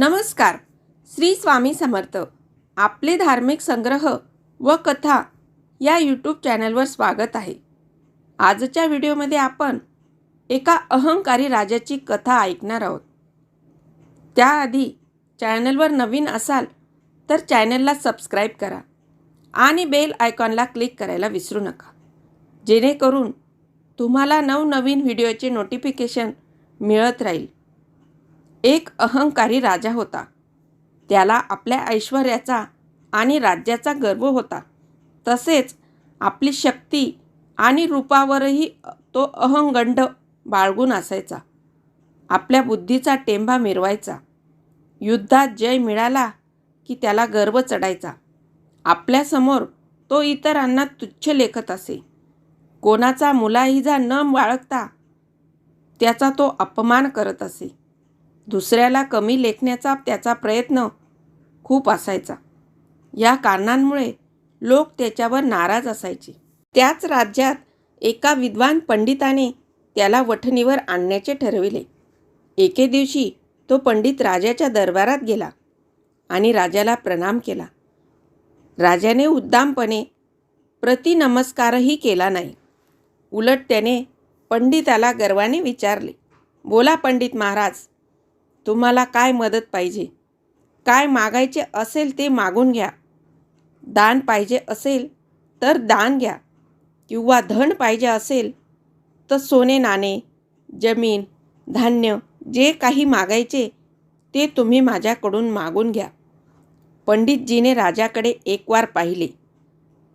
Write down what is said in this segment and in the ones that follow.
नमस्कार. श्री स्वामी समर्थ. आपले धार्मिक संग्रह व कथा या यूट्यूब चॅनलवर स्वागत आहे. आजच्या व्हिडिओमध्ये आपण एका अहंकारी राजाची कथा ऐकणार आहोत. त्याआधी चॅनलवर नवीन असाल तर चॅनलला सबस्क्राईब करा आणि बेल आयकॉनला क्लिक करायला विसरू नका. जेणेकरून तुम्हाला नवनवीन व्हिडिओचे नोटिफिकेशन मिळत राहील. एक अहंकारी राजा होता. त्याला आपल्या ऐश्वर्याचा आणि राज्याचा गर्व होता. तसेच आपली शक्ती आणि रूपावरही तो अहंगंड बाळगून असायचा. आपल्या बुद्धीचा टेंभा मिरवायचा. युद्धात जय मिळाला की त्याला गर्व चढायचा. आपल्यासमोर तो इतरांना तुच्छ लेखत असे. कोणाचा मुलाहिजा न बाळगता त्याचा तो अपमान करत असे. दुसऱ्याला कमी लेखण्याचा त्याचा प्रयत्न खूप असायचा. या कारणांमुळे लोक त्याच्यावर नाराज असायचे. त्याच राज्यात एका विद्वान पंडिताने त्याला वठणीवर आणण्याचे ठरविले. एके दिवशी तो पंडित राजाच्या दरबारात गेला आणि राजाला प्रणाम केला. राजाने उद्दामपणे प्रतिनमस्कारही केला नाही. उलट त्याने पंडिताला गर्वाने विचारले बोला पंडित महाराज तुम्हाला काय मदत पाहिजे? काय मागायचे असेल ते मागून घ्या. दान पाहिजे असेल तर दान घ्या. किंवा धन पाहिजे असेल तर सोने नाणे जमीन धान्य जे काही मागायचे ते तुम्ही माझ्याकडून मागून घ्या. पंडितजीने राजाकडे एक वार पाहिले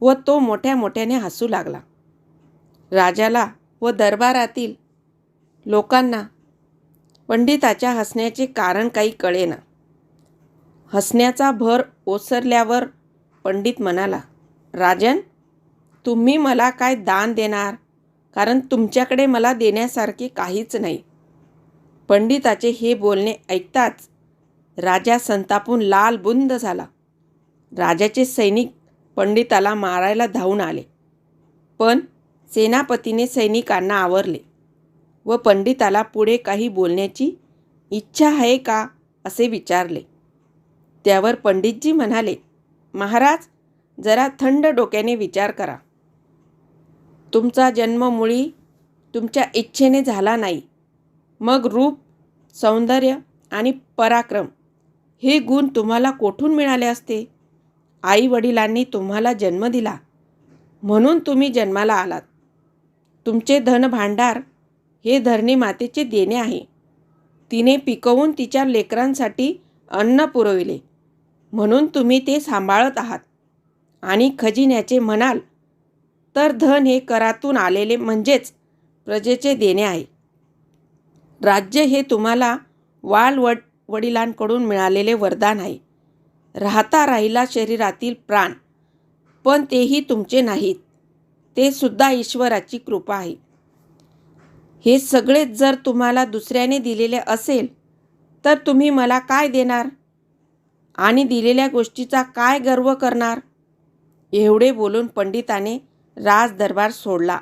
व तो मोठ्या मोठ्याने हसू लागला. राजाला व दरबारातील लोकांना पंडिताच्या हसण्याचे कारण काही कळेना हसण्याचा भर ओसरल्यावर पंडित म्हणाला राजन तुम्ही मला काय दान देणार? कारण तुमच्याकडे मला देण्यासारखे काहीच नाही. पंडिताचे हे बोलणे ऐकताच राजा संतापून लाल बुंद झाला. राजाचे सैनिक पंडिताला मारायला धावून आले पण सेनापतीने सैनिकांना आवरले. व पंडिताला पुढे काही बोलण्याची इच्छा आहे का असे विचारले. त्यावर पंडितजी म्हणाले महाराज जरा थंड डोक्याने विचार करा. तुमचा जन्म मुळी तुमच्या इच्छेने झाला नाही. मग रूप सौंदर्य आणि पराक्रम हे गुण तुम्हाला कोठून मिळाले असते? आई वडिलांनी तुम्हाला जन्म दिला. म्हणून तुम्ही जन्माला आलात. तुमचे धनभांडार हे धरणी मातेचे देणे आहे. तिने पिकवून तिच्या लेकरांसाठी अन्न पुरविले. म्हणून तुम्ही ते सांभाळत आहात. आणि खजिन्याचे म्हणाल तर धन हे करातून आलेले म्हणजेच प्रजेचे देणे आहे. राज्य हे तुम्हाला वाल वड वडिलांकडून मिळालेले वरदान आहे. राहता राहिला शरीरातील प्राण पण तेही तुमचे नाहीत. ते सुद्धा ईश्वराची कृपा आहे. हे सगळेच जर तुम्हाला दुसऱ्याने दिलेले असेल तर तुम्ही मला काय देणार? आणि दिलेल्या गोष्टीचा काय गर्व करणार? एवढे बोलून पंडिताने राजदरबार सोडला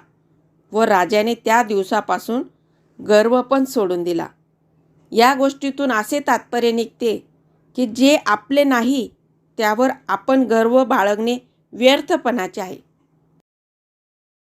व राजाने त्या दिवसापासून गर्व पण सोडून दिला. या गोष्टीतून असे तात्पर्य निघते की जे आपले नाही त्यावर आपण गर्व बाळगणे व्यर्थपणाचे आहे.